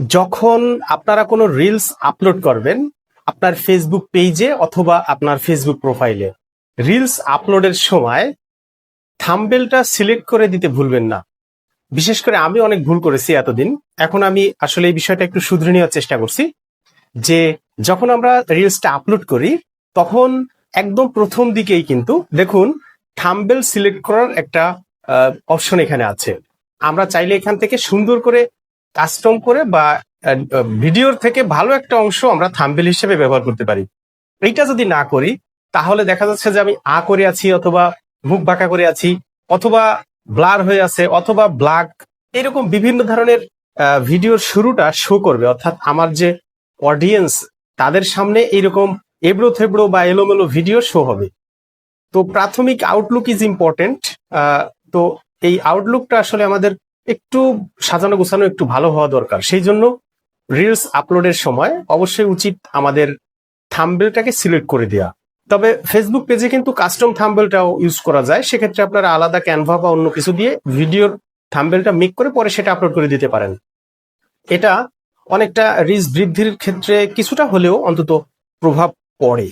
যখন আপনারা কোনো রিলস আপলোড করবেন, আপনার ফেসবুক পেজে অথবা আপনার ফেসবুক প্রোফাইলে রিলস আপলোডের সময় থাম্বেলটা সিলেক্ট করে দিতে ভুলবেন না। বিশেষ করে আমি অনেক ভুল করেছি এতদিন। এখন আমি আসলে এই বিষয়টা একটু শুধরে নেওয়ার চেষ্টা করছি যে যখন আমরা রিলসটা আপলোড করি, তখন একদম প্রথম দিকেই কিন্তু দেখুন থাম্বেল সিলেক্ট করার একটা অপশন এখানে আছে। আমরা চাইলে এখান থেকে সুন্দর করে কাস্টম করে বা ভিডিওর থেকে ভালো একটা অংশ আমরা থাম্বেল হিসেবে ব্যবহার করতে পারি। এইটা যদি না করি, তাহলে দেখা যাচ্ছে যে আমি আ করে আছি অথবা মুখ বাঁকা করে আছি, অথবা ব্লার হয়ে আছে, অথবা ব্ল্যাক এরকম বিভিন্ন ধরনের ভিডিওর শুরুটা শো করবে। অর্থাৎ আমার যে অডিয়েন্স তাদের সামনে এইরকম এবড়ো থেবড়ো বা এলোমেলো ভিডিও শো হবে। তো প্রাথমিক আউটলুক ইজ ইম্পর্টেন্ট তো এই আউটলুকটা আসলে আমাদের একটু সাজানো গোছানো একটু ভালো হওয়া দরকার। সেই জন্য রিলস আপলোডের সময় অবশ্যই উচিত আমাদের থাম্বেলটাকে সিলেক্ট করে দেওয়া তবে ফেসবুক পেজে কিন্তু কাস্টম থাম্বেলটাও ইউজ করা যায়। সেক্ষেত্রে আপনারা আলাদা ক্যানভা বা অন্য কিছু দিয়ে ভিডিওর থাম্বেলটা মেক করে পরে সেটা আপলোড করে দিতে পারেন। এটা অনেকটা রিচ বৃদ্ধির ক্ষেত্রে কিছুটা হলেও অন্তত প্রভাব পড়ে।